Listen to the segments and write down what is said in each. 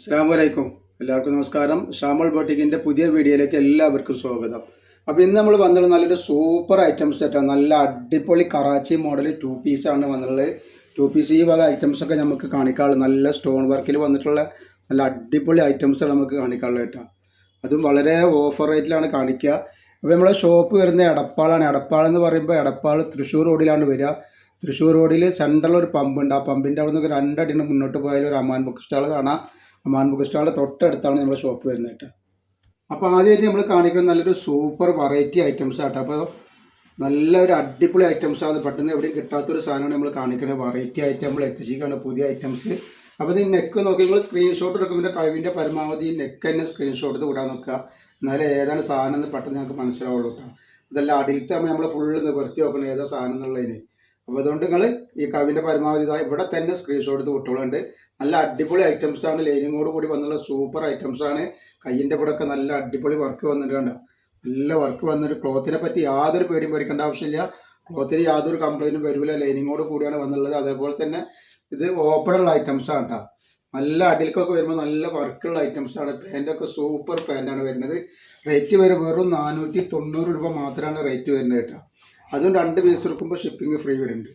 അസ്സാമലൈക്കും എല്ലാവർക്കും നമസ്കാരം. ഷാമൽ ബോട്ടിക്കിന്റെ പുതിയ വീഡിയോയിലേക്ക് എല്ലാവർക്കും സ്വാഗതം. അപ്പോൾ ഇന്ന് നമ്മൾ വന്നിട്ടുള്ള നല്ലൊരു സൂപ്പർ ഐറ്റംസ് ആയിട്ടാണ് നല്ല അടിപൊളി കറാച്ചി മോഡൽ ടു പീസാണ് വന്നിട്ടുള്ളത്. ടു പീസ് ഈ വക ഐറ്റംസ് ഒക്കെ നമുക്ക് കാണിക്കാറുള്ളത് നല്ല സ്റ്റോൺ വർക്കിൽ വന്നിട്ടുള്ള നല്ല അടിപൊളി ഐറ്റംസ് നമുക്ക് കാണിക്കാറുള്ളത് കേട്ടോ. അതും വളരെ ഓഫർ റേറ്റിലാണ് കാണിക്കുക. അപ്പോൾ നമ്മളെ ഷോപ്പ് വരുന്ന എടപ്പാളാണ്. എടപ്പാൾ എന്ന് പറയുമ്പോൾ എടപ്പാൾ തൃശ്ശൂർ റോഡിലാണ് വരിക. തൃശ്ശൂർ റോഡിൽ സെൻട്രൽ ഒരു പമ്പുണ്ട് ആ പമ്പിന്റെ അവിടെ നിന്ന് രണ്ടടിന് മുന്നോട്ട് പോയാൽ ഒരു അമാൻ ബുക്ക് സ്റ്റാൾ കാണാം. അമാൻ ബുക്ക് സ്റ്റാളിന്റെ തൊട്ടടുത്താണ് നമ്മൾ ഷോപ്പ് വരുന്നത് കേട്ടോ. അപ്പോൾ ആദ്യമായിട്ട് നമ്മൾ കാണിക്കുന്ന നല്ലൊരു സൂപ്പർ വെറൈറ്റി ഐറ്റംസ് ആട്ടോ. അപ്പോൾ നല്ല ഒരു അടിപൊളി ഐറ്റംസ് ആണ്. പെട്ടെന്ന് എവിടെയും കിട്ടാത്തൊരു സാധനമാണ് നമ്മൾ കാണിക്കുന്നത്. വെറൈറ്റി ആയിട്ട് നമ്മൾ എത്തിച്ചിരിക്കുകയാണ് പുതിയ ഐറ്റംസ്. അപ്പോൾ ഈ നെക്ക് നോക്കി നിങ്ങൾ സ്ക്രീൻഷോട്ട് എടുക്കുമ്പോൾ കഴിവിന്റെ പരമാവധി നെക്ക് തന്നെ സ്ക്രീൻഷോട്ട് എടുത്ത് വിടാൻ നോക്കുക. എന്നാലേ ഏതാണ് സാധനം എന്ന് പെട്ടെന്ന് ഞങ്ങൾക്ക് മനസ്സിലാവുള്ളൂ കേട്ടോ. അതല്ല അടിയിലത്തെ നമ്മൾ ഫുള്ള് നിവർത്തി നോക്കണം ഏതാ സാധനം എന്നുള്ളതിന്. അപ്പോൾ അതുകൊണ്ട് നിങ്ങൾ ഈ കവിന്റെ പരമാവധി ഇവിടെ തന്നെ സ്ക്രീൻഷോട്ട് എടുത്ത് കുട്ടികളുണ്ട് നല്ല അടിപൊളി ഐറ്റംസ് ആണ്. ലൈനിങ്ങോട് കൂടി വന്നുള്ള സൂപ്പർ ഐറ്റംസ് ആണ്. കയ്യിന്റെ ഒക്കെ നല്ല അടിപൊളി വർക്ക് വന്നിട്ടുണ്ട് നല്ല വർക്ക് വന്നിട്ട് ക്ലോത്തിനെ പറ്റി യാതൊരു പേടിയും പേടിക്കേണ്ട ആവശ്യമില്ല. ക്ലോത്തിന് യാതൊരു കംപ്ലൈന്റും വരില്ല ലൈനിങ്ങോട് കൂടിയാണ് വന്നുള്ളത്. അതേപോലെ തന്നെ ഇത് ഓപ്പണുള്ള ഐറ്റംസ് ആണ് കേട്ടോ നല്ല അടിൽക്കൊക്കെ വരുമ്പോൾ നല്ല വർക്കുള്ള ഐറ്റംസ് ആണ്. പാന്റൊക്കെ സൂപ്പർ പാന്റാണ് വരുന്നത്. റേറ്റ് വരെ വെറും നാനൂറ്റി തൊണ്ണൂറ് രൂപ മാത്രമാണ് റേറ്റ് വരുന്നത് കേട്ടോ. അതും രണ്ട് പീസ് എടുക്കുമ്പോൾ ഷിപ്പിംഗ് ഫ്രീ വരുന്നുണ്ട്.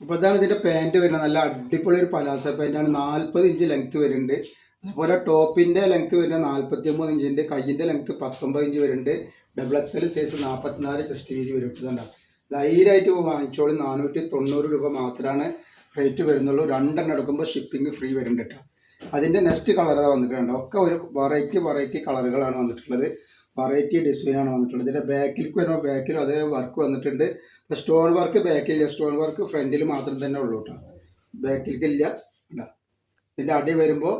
അപ്പോൾ ഇതാണ് ഇതിന്റെ പാന്റ് വരുന്നത്. നല്ല അടിപൊളി ഒരു പലാസ പാന്റാണ് നാൽപ്പത് ഇഞ്ച് ലെങ്ത് വരുന്നുണ്ട്. അതുപോലെ ടോപ്പിന്റെ ലെങ്ത് വരുന്നത് നാൽപ്പത്തി ഒമ്പത് ഇഞ്ചുണ്ട് കയ്യിന്റെ ലെങ്ത് പത്തൊമ്പത് ഇഞ്ച് വരുന്നുണ്ട്. ഡബിൾ എക്സ് എൽ സൈസ് നാൽപ്പത്തിനാല് സിക്സ്റ്റി ഇഞ്ച് വരുന്നുണ്ടാവും ധൈര്യമായിട്ട് വാങ്ങിച്ചോളി. നാനൂറ്റി തൊണ്ണൂറ് രൂപ മാത്രമാണ് റേറ്റ് വരുന്നുള്ളൂ. രണ്ടെണ്ണം എടുക്കുമ്പോൾ ഷിപ്പിംഗ് ഫ്രീ വരുന്നുണ്ട് കേട്ടോ. അതിന്റെ നെക്സ്റ്റ് കളർ വന്നിട്ടുണ്ട്? ഒക്കെ ഒരു വെറൈറ്റി വെറൈറ്റി കളറുകളാണ് വന്നിട്ടുള്ളത്. വെറൈറ്റി ഡിസൈനാണ് വന്നിട്ടുള്ളത്. ഇതിന്റെ ബാക്കിലേക്ക് വരുമ്പോൾ ബാക്കിലും അതേ വർക്ക് വന്നിട്ടുണ്ട്. സ്റ്റോൺ വർക്ക് ബാക്കിൽ സ്റ്റോൺ വർക്ക് ഫ്രണ്ടിൽ മാത്രം തന്നെ ഉള്ളൂ കേട്ടോ ബാക്കിൽക്കില്ല ഇല്ല. ഇതിന്റെ അടി വരുമ്പോൾ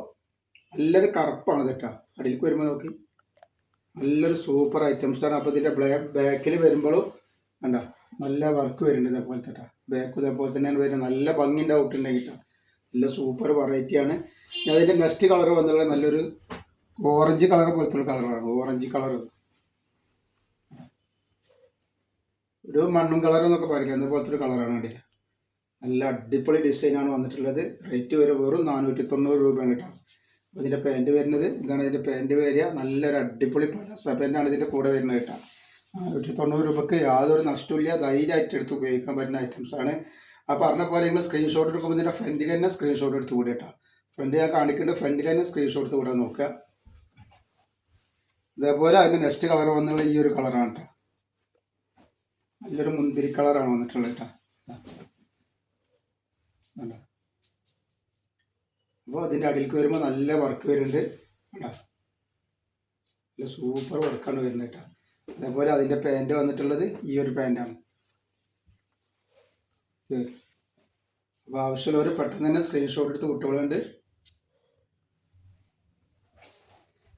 നല്ലൊരു കറുപ്പാണ് കേട്ടോ അടിയിലേക്ക് വരുമ്പോൾ നോക്കി. നല്ലൊരു സൂപ്പർ ഐറ്റംസ് ആണ്. അപ്പോൾ ഇതിന്റെ ബാക്കിൽ വരുമ്പോഴും കണ്ട? നല്ല വർക്ക് വരുന്നുണ്ട് ഇതേപോലത്തെ ബാക്ക് ഇതേപോലെ തന്നെയാണ് വരുന്നത്. നല്ല ഭംഗിന്റെ ഔട്ട് ഉണ്ടെങ്കിൽ കേട്ടോ നല്ല സൂപ്പർ വെറൈറ്റിയാണ് അതിന്റെ നെക്സ്റ്റ് കളർ വന്നുള്ള നല്ലൊരു ഓറഞ്ച് കളർ പോലത്തെ കളറാണ് ഓറഞ്ച് കളർ ഒരു മണ്ണും കളർ എന്നൊക്കെ പറയില്ല? അതുപോലത്തെ ഒരു കളറാണ് അടി നല്ല അടിപൊളി ഡിസൈനാണ് വന്നിട്ടുള്ളത്. റേറ്റ് വരെ വെറും നാനൂറ്റി തൊണ്ണൂറ് രൂപയാണ് കേട്ടോ. അപ്പോൾ ഇതിന്റെ പാന്റ് വരുന്നത് ഇതാണ് ഇതിന്റെ പാന്റ് വരിക. നല്ലൊരു അടിപൊളി പലാസ പാന്റാണ് ഇതിന്റെ കൂടെ വരുന്നത് കേട്ടോ. നാനൂറ്റി തൊണ്ണൂറ് രൂപയ്ക്ക് യാതൊരു നഷ്ടമില്ല ധൈര്യമായിട്ട് എടുത്ത് ഉപയോഗിക്കാൻ പറ്റുന്ന ഐറ്റംസ് ആണ്. ആ പറഞ്ഞ പോലെ നിങ്ങൾ സ്ക്രീൻഷോട്ട് എടുക്കുമ്പോൾ ഇതിന്റെ ഫ്രണ്ടിൽ തന്നെ സ്ക്രീൻഷോട്ട് എടുത്ത് കൂടെ കേട്ടോ ഫ്രണ്ട് ഞാൻ കാണിക്കുന്നുണ്ട് ഫ്രണ്ടിൽ തന്നെ സ്ക്രീൻഷോട്ട് കൂടെ നോക്കുക. ഇതേപോലെ അതിന്റെ നെക്സ്റ്റ് കളർ വന്നുള്ള ഈ ഒരു കളറാണ് കേട്ടോ നല്ലൊരു മുന്തിരി കളറാണ് വന്നിട്ടുള്ളത് കേട്ടോ അപ്പോൾ അതിന്റെ അടിയിലേക്ക് വരുമ്പോൾ നല്ല വർക്ക് വരുന്നുണ്ട്. കേട്ടോ നല്ല സൂപ്പർ വർക്കാണ് വരുന്നത് കേട്ടോ അതേപോലെ അതിന്റെ പാന്റ് വന്നിട്ടുള്ളത് ഈ ഒരു പാന്റാണ് അപ്പോൾ ആവശ്യമുള്ളവർ പെട്ടെന്ന് തന്നെ സ്ക്രീൻഷോട്ട് എടുത്ത് കുട്ടികളുണ്ട്.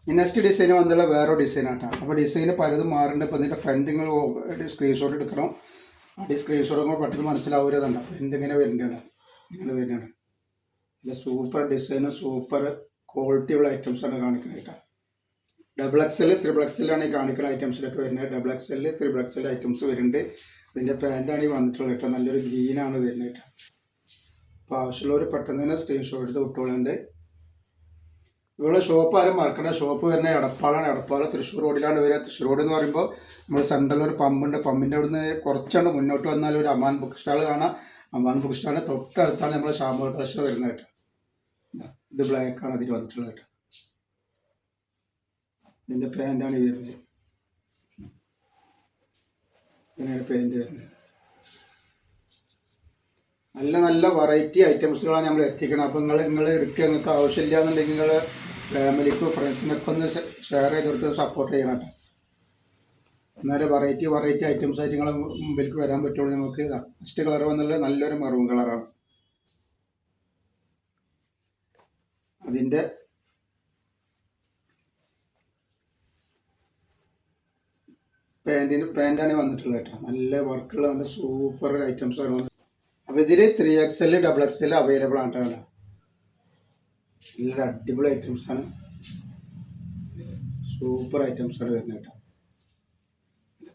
നെക്സ്റ്റ് ഡിസൈൻ വന്നുള്ള വേറെ ഡിസൈൻ ആട്ടാണ് അപ്പോൾ ഡിസൈൻ പലതും മാറുന്നുണ്ട്. ഇപ്പോൾ ഇതിന്റെ ഫ്രണ്ട് സ്ക്രീൻഷോട്ട് എടുക്കണം. അടി സ്ക്രീൻഷോട്ട് നമ്മൾ പെട്ടെന്ന് മനസ്സിലാവരുതുണ്ട് ഫ്രണ്ട് ഇങ്ങനെ വരുന്നുണ്ട് ഇങ്ങനെ വരുന്നുണ്ട് സൂപ്പർ ഡിസൈനും സൂപ്പർ ക്വാളിറ്റിയുള്ള ഐറ്റംസ് ആണ് കാണിക്കുന്നത് കേട്ടോ. ഡബിൾ എക്സൽ ത്രിബിൾ എക്സലാണ് ഈ കാണിക്കുന്ന ഐറ്റംസിലൊക്കെ വരുന്നത്. Double XL triple XL items വരുന്നുണ്ട്. ഇതിന്റെ പാന്റാണ് ഈ വന്നിട്ടുള്ളത് കേട്ടോ. നല്ലൊരു ഗ്രീനാണ് വരുന്നത് കേട്ടോ. അപ്പോൾ ആവശ്യമുള്ളവർ പെട്ടെന്ന് തന്നെ സ്ക്രീൻഷോട്ട് എടുത്ത് വിട്ടോളുണ്ട് ഇവിടെ ഷോപ്പ് ആരും മറക്കണ്ട. ഷോപ്പ് വരുന്നത് എടപ്പാളാണ്. എടപ്പാൾ തൃശ്ശൂർ റോഡിലാണ് വരിക. തൃശ്ശൂർ റോഡ് എന്ന് പറയുമ്പോൾ നമ്മൾ സെൻട്രലിൽ ഒരു പമ്പുണ്ട് പമ്പിന്റെ അവിടുന്ന് കുറച്ചാണ് മുന്നോട്ട് വന്നാൽ ഒരു അമാൻ ബുക്ക് സ്റ്റാൾ കാണാം. അമാൻ ബുക്ക് സ്റ്റാളിന്റെ തൊട്ടടുത്താണ് നമ്മൾ ഷാമ്പോൾ ഡ്രഷ് വരുന്നത് കേട്ടോ. ഇത് ബ്ലാക്ക് ആണ് അതിൽ വന്നിട്ടുള്ളത് കേട്ടോ. ഇതിന്റെ പാന്റാണ് വരുന്നത്. ഇങ്ങനെയാണ് പാന്റ് വരുന്നത്. നല്ല നല്ല വെറൈറ്റി ഐറ്റംസുകളാണ് നമ്മൾ എത്തിക്കണം അപ്പം നിങ്ങൾ നിങ്ങൾ എടുക്കുക. നിങ്ങൾക്ക് ആവശ്യമില്ല എന്നുണ്ടെങ്കിൽ നിങ്ങൾ ഫാമിലിക്കും ഫ്രണ്ട്സിനൊക്കെ ഒന്ന് ഷെയർ ചെയ്ത് കൊടുത്ത് സപ്പോർട്ട് ചെയ്യണം കേട്ടോ. എന്നാലും വെറൈറ്റി വെറൈറ്റി ഐറ്റംസ് ആയിട്ട് നിങ്ങളെ മുമ്പിലേക്ക് വരാൻ പറ്റുള്ളൂ. നമുക്ക് ഫസ്റ്റ് കളർ വന്നുള്ളത് നല്ലൊരു മെറൂൺ കളറാണ് അതിന്റെ പാന്റിന് പാന്റാണ് വന്നിട്ടുള്ളത് കേട്ടോ. നല്ല വർക്കുള്ള നല്ല സൂപ്പർ ഐറ്റംസ് ആണ് വന്നത്. അപ്പോൾ ഇതിൽ three X L double X L available ആണ് കേട്ടോ. നല്ല അടിപൊളി ഐറ്റംസ് ആണ്. സൂപ്പർ ഐറ്റംസ് ആണ് വരുന്നത് കേട്ടോ.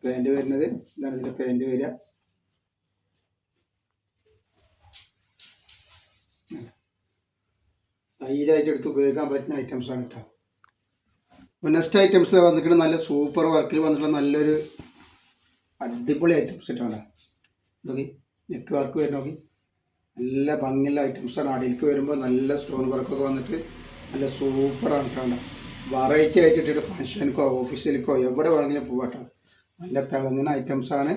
പാന്റ് വരുന്നത് ഇതാണ് ഇതിന്റെ പാന്റ് വരിക. ധൈര്യമായിട്ട് എടുത്ത് ഉപയോഗിക്കാൻ പറ്റുന്ന ഐറ്റംസ് ആണ് കേട്ടോ. നെക്സ്റ്റ് ഐറ്റംസ് വന്നിട്ട് നല്ല സൂപ്പർ വർക്കിൽ വന്നിട്ടുള്ള നല്ലൊരു അടിപൊളി ഐറ്റംസ് ഇട്ടാണ് നോക്കി. നെക്ക് വർക്ക് വരുന്ന നോക്കി. നല്ല ഭംഗിയുള്ള ഐറ്റംസാണ് അടിയിലേക്ക് വരുമ്പോൾ നല്ല സ്റ്റോൺ വർക്കൊക്കെ വന്നിട്ട് നല്ല സൂപ്പറാണ് കേട്ടോ വെറൈറ്റി ആയിട്ട് ഇട്ടിട്ട് ഫംഗ്ഷനിക്കോ ഓഫീസിലേക്കോ എവിടെ വേണമെങ്കിലും പോകട്ടോ നല്ല തിളങ്ങുന്ന ഐറ്റംസാണ്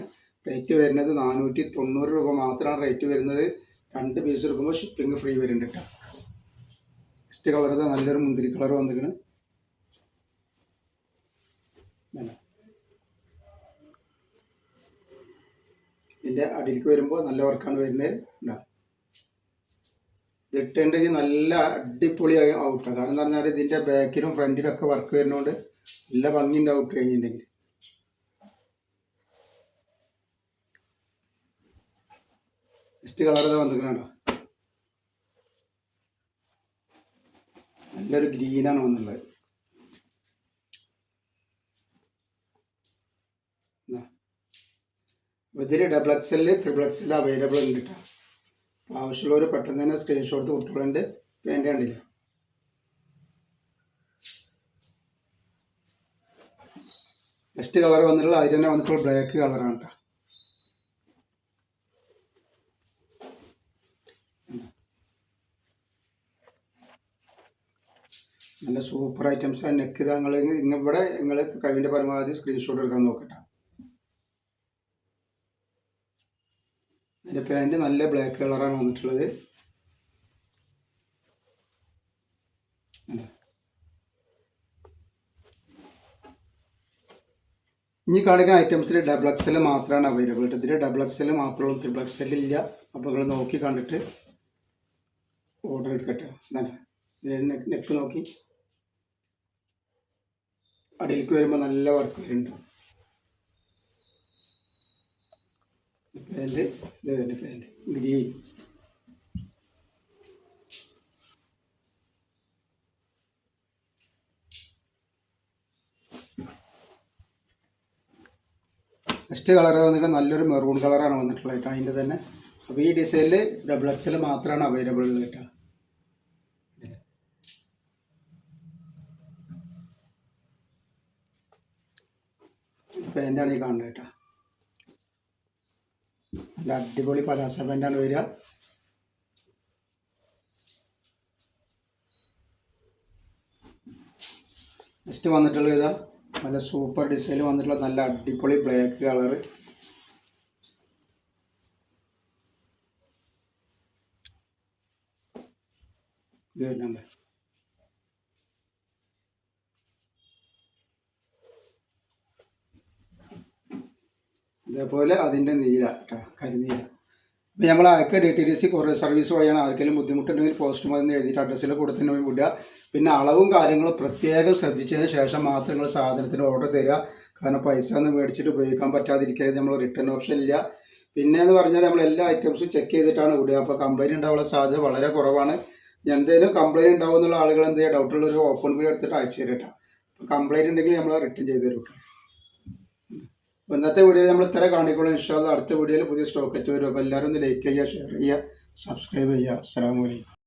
റേറ്റ് വരുന്നത് നാനൂറ്റി തൊണ്ണൂറ് രൂപ മാത്രമാണ് റേറ്റ് വരുന്നത്. രണ്ട് പീസ് എടുക്കുമ്പോൾ ഷിപ്പിംഗ് ഫ്രീ വരുന്നുണ്ട് കേട്ടോ നെക്സ്റ്റ് കളർ നല്ലൊരു മുന്തിരി കളർ വന്നിരിക്കണ്. ഇതിന്റെ അടിയിലേക്ക് വരുമ്പോൾ നല്ല വർക്കാണ് വരുന്നത്. ഇട്ടുണ്ടെങ്കിൽ നല്ല അടിപൊളി ഔട്ടാണ് കാരണം എന്ന് പറഞ്ഞാൽ ഇതിന്റെ ബാക്കിലും ഫ്രണ്ടിലും ഒക്കെ വർക്ക് വരുന്നതുകൊണ്ട് നല്ല ഭംഗിയുണ്ട് ഔട്ട് കഴിഞ്ഞിട്ടുണ്ടെങ്കിൽ നെക്സ്റ്റ് കളർ വന്നിരിക്കണോ നല്ലൊരു ഗ്രീനാണ് വന്നുള്ളത് ഇതിൽ ത്രിബിൾ എക്സൽ അവൈലബിൾ ഉണ്ട്. കേട്ടോ ആവശ്യമുള്ളവർ പെട്ടെന്ന് തന്നെ സ്ക്രീൻഷോട്ട് കുട്ടികളുണ്ട് വേണ്ട കണ്ടില്ല. നെക്സ്റ്റ് കളർ വന്നിട്ടുള്ള അതിൽ തന്നെ വന്നിട്ടുള്ള ബ്ലാക്ക് കളറാണ് കേട്ടോ നല്ല സൂപ്പർ ഐറ്റംസ് ആണ് നെക്ക് ഇതാ നിങ്ങൾ ഇവിടെ നിങ്ങൾ കഴിവിന്റെ പരമാവധി സ്ക്രീൻഷോട്ട് എടുക്കാൻ നോക്കട്ടെ അതിന്റെ പാന്റ് നല്ല ബ്ലാക്ക് കളറാണ് വന്നിട്ടുള്ളത്. ഇനി കാണിക്കുന്ന ഐറ്റംസിൽ ഡബിൾ എക്സൽ മാത്രമാണ് അവൈലബിൾ ഇതിൽ ഡബിൾ എക്സൽ മാത്രമേ ഉള്ളൂ ത്രിബിൾ എക്സൽ ഇല്ല. അപ്പോൾ നിങ്ങൾ നോക്കി കണ്ടിട്ട് ഓർഡർ എടുക്കട്ടെ. നെക്ക് നോക്കി. അടിയിലേക്ക് വരുമ്പോൾ നല്ല വർക്ക് വരുന്നുണ്ട്. പാന്റ് ഇത് വരുന്ന പാന്റ് ഗ്രീൻ നെക്സ്റ്റ് കളർ വന്നിട്ട് നല്ലൊരു മെറൂൺ കളറാണ് വന്നിട്ടുള്ളത് കേട്ടോ. അതിന്റെ തന്നെ. അപ്പോൾ ഈ ഡിസൈനിൽ ഡബിൾ എക്സൽ മാത്രമാണ് അവൈലബിൾ ഉള്ളത് കേട്ടോ. പാന്റാണ് ഈ കാണുന്നത് കേട്ടോ. നല്ല അടിപൊളി പലാസ പാന്റാണ് വരിക. നെക്സ്റ്റ് വന്നിട്ടുള്ള ഇതാ നല്ല സൂപ്പർ ഡിസൈനിൽ വന്നിട്ടുള്ള നല്ല അടിപൊളി ബ്ലാക്ക് കളർ ഇത് വരുന്നുണ്ട്. അതേപോലെ അതിന്റെ നീല കേട്ടോ കരിനീല. അപ്പോൾ നമ്മൾ അയക്കുക D T D C courier service വഴിയാണ് ആർക്കെങ്കിലും ബുദ്ധിമുട്ടുണ്ടെങ്കിൽ പോസ്റ്റ് മതി എഴുതിയിട്ട് അഡ്രസ്സിൽ കൊടുത്തതിന് വിടുക. പിന്നെ അളവും കാര്യങ്ങളും പ്രത്യേകം ശ്രദ്ധിച്ചതിന് ശേഷം മാത്രം നിങ്ങൾ സാധനത്തിന് ഓർഡർ തരിക. കാരണം പൈസ ഒന്നും മേടിച്ചിട്ട് ഉപയോഗിക്കാൻ പറ്റാതിരിക്കരുത്. നമ്മൾ റിട്ടേൺ ഓപ്ഷൻ ഇല്ല. പിന്നെ എന്ന് പറഞ്ഞാൽ നമ്മൾ എല്ലാ ഐറ്റംസും ചെക്ക് ചെയ്തിട്ടാണ് വിടുക. അപ്പോൾ കംപ്ലൈന്റ് ഉണ്ടാവാനുള്ള സാധ്യത വളരെ കുറവാണ്. എന്തെങ്കിലും കംപ്ലൈന്റ് ഉണ്ടാവും എന്നുള്ള ആളുകൾ എന്ത് ചെയ്യുക ഡൗട്ടുള്ള ഒരു ഓപ്പൺ വീഡിയോ എടുത്തിട്ട് അയച്ചു തരും കേട്ടോ കംപ്ലൈന്റ് ഉണ്ടെങ്കിൽ നമ്മൾ റിട്ടേൺ ചെയ്ത് തരും അപ്പോൾ ഇന്നത്തെ വീഡിയോയിൽ നമ്മൾ ഇത്ര കാണിക്കുള്ളൂ. ഇൻഷാല്ല അടുത്ത വീഡിയോയിൽ പുതിയ സ്റ്റോക്ക് എത്തി വരും. അപ്പോൾ എല്ലാവരും ഒന്ന് ലൈക്ക് ചെയ്യുക ഷെയർ ചെയ്യുക സബ്സ്ക്രൈബ് ചെയ്യുക. അസ്സാം വലൈക്കും